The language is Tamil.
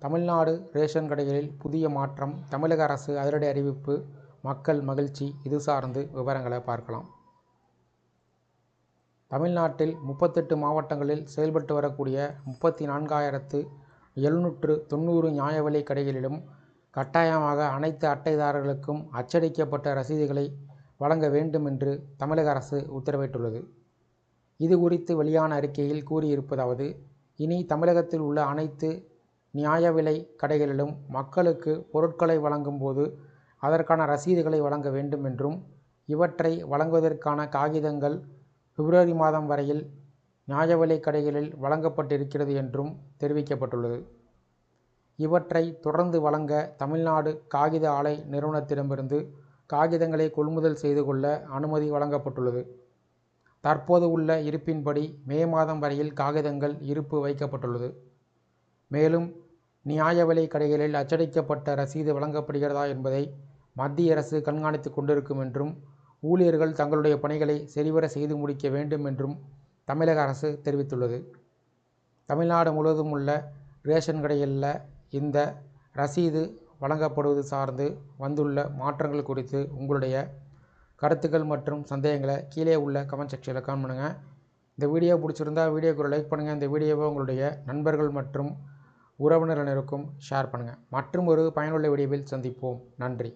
தமிழ்நாடு ரேஷன் கடைகளில் புதிய மாற்றம் தமிழக அரசு அதிரடி அறிவிப்பு மக்கள் மகிழ்ச்சி இது சார்ந்து விவரங்களை பார்க்கலாம். தமிழ்நாட்டில் முப்பத்தெட்டு மாவட்டங்களில் செயல்பட்டு வரக்கூடிய முப்பத்தி நான்காயிரத்து எழுநூற்று தொண்ணூறு நியாய விலை கடைகளிலும் கட்டாயமாக அனைத்து அட்டைதாரர்களுக்கும் அச்சடிக்கப்பட்ட ரசீதுகளை வழங்க வேண்டும் என்று தமிழக அரசு உத்தரவிட்டுள்ளது. இது குறித்து வெளியான அறிக்கையில் கூறியிருப்பதாவது இனி தமிழகத்தில் உள்ள அனைத்து நியாய விலை கடைகளிலும் மக்களுக்கு பொருட்களை வழங்கும் போது அதற்கான ரசீதுகளை வழங்க வேண்டும் என்றும் இவற்றை வழங்குவதற்கான காகிதங்கள் பிப்ரவரி மாதம் வரையில் நியாய விலை கடைகளில் வழங்கப்பட்டிருக்கிறது என்றும் தெரிவிக்கப்பட்டுள்ளது. இவற்றை தொடர்ந்து வழங்க தமிழ்நாடு காகித ஆலை நிறுவனத்திடமிருந்து காகிதங்களை கொள்முதல் செய்து கொள்ள அனுமதி வழங்கப்பட்டுள்ளது. தற்போது உள்ள இருப்பின்படி மே மாதம் வரையில் காகிதங்கள் இருப்பு வைக்கப்பட்டுள்ளது. மேலும் நியாய விலை கடைகளில் அச்சடிக்கப்பட்ட ரசீது வழங்கப்படுகிறதா என்பதை மத்திய அரசு கண்காணித்து கொண்டிருக்கும் என்றும் ஊழியர்கள் தங்களுடைய பணிகளை சரிவர செய்து முடிக்க வேண்டும் என்றும் தமிழக அரசு தெரிவித்துள்ளது. தமிழ்நாடு முழுவதும் உள்ள ரேஷன் கடைகளில் இந்த ரசீது வழங்கப்படுவது சார்ந்து வந்துள்ள மாற்றங்கள் குறித்து உங்களுடைய கருத்துக்கள் மற்றும் சந்தேகங்களை கீழே உள்ள கமெண்ட் செக்ஷனில் கமெண்ட் பண்ணுங்கள் இந்த வீடியோ பிடிச்சிருந்தா வீடியோக்கு ஒரு லைக் பண்ணுங்கள் இந்த வீடியோவை உங்களுடைய நண்பர்கள் மற்றும் உறவினர்களுக்கும் ஷேர் பண்ணுங்கள் மற்றும் ஒரு பயனுள்ள வீடியோவில் சந்திப்போம். நன்றி.